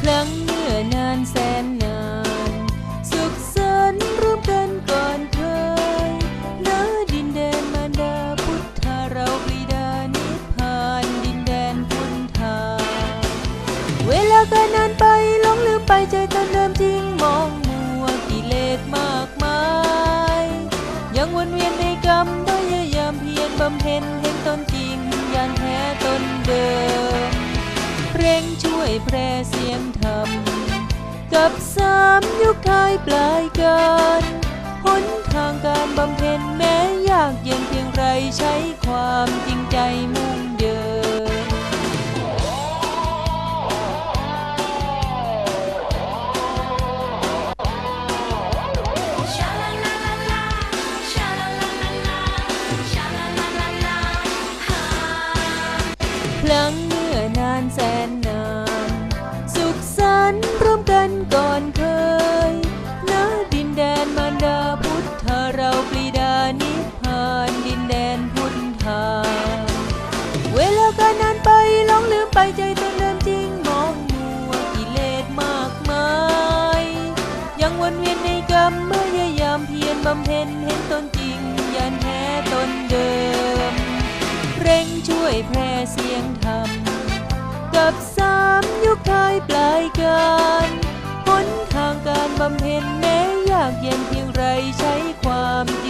พลังเมื่อนานแสนนาน สุขสันต์ร่วมกันก่อนเคยณดินแดนมารดาพุทธาเราปรีดานิพานดินแดนพุทธา เวลาก็นานไปหลงลืมไปใจตอนเดิมจริงมองมัวกิเลสมากมาย ยังวนเวียนในกรรมด้วยยามเพียรบำเพ็ญเห็นตนจริงยานแท้ตนเดิ ร่งช่วยแพร่เสียงธรรม กับสามยุคท้ายปลายกันหนทางการบำเพ็ญแม้ยากเย็นเพียงไรใช้ความจริงใจมุ่งเดินพลังเมื่อนานแสนนานสุขสันต์ร่วมกันก่อนเคยณดินแดนมารดาพุทธเราปรีดานิพพานดินแดนพุทธาเวลาการนานไปหลงลืมไปใจตนเดิมจริงมองมัวกิเลสมากมาย ยังวนเวียนในกรรมเมื่อยายามเพียรบำเพ็ญเห็นตนจริงยันแท้ตนเดิมเร่งช่วยแพร่เสียงธรรม กับสามยุคท้ายปลายการหนทางการบำเพ็ญแม้ยากเย็นเพียงไรใช้ความจริง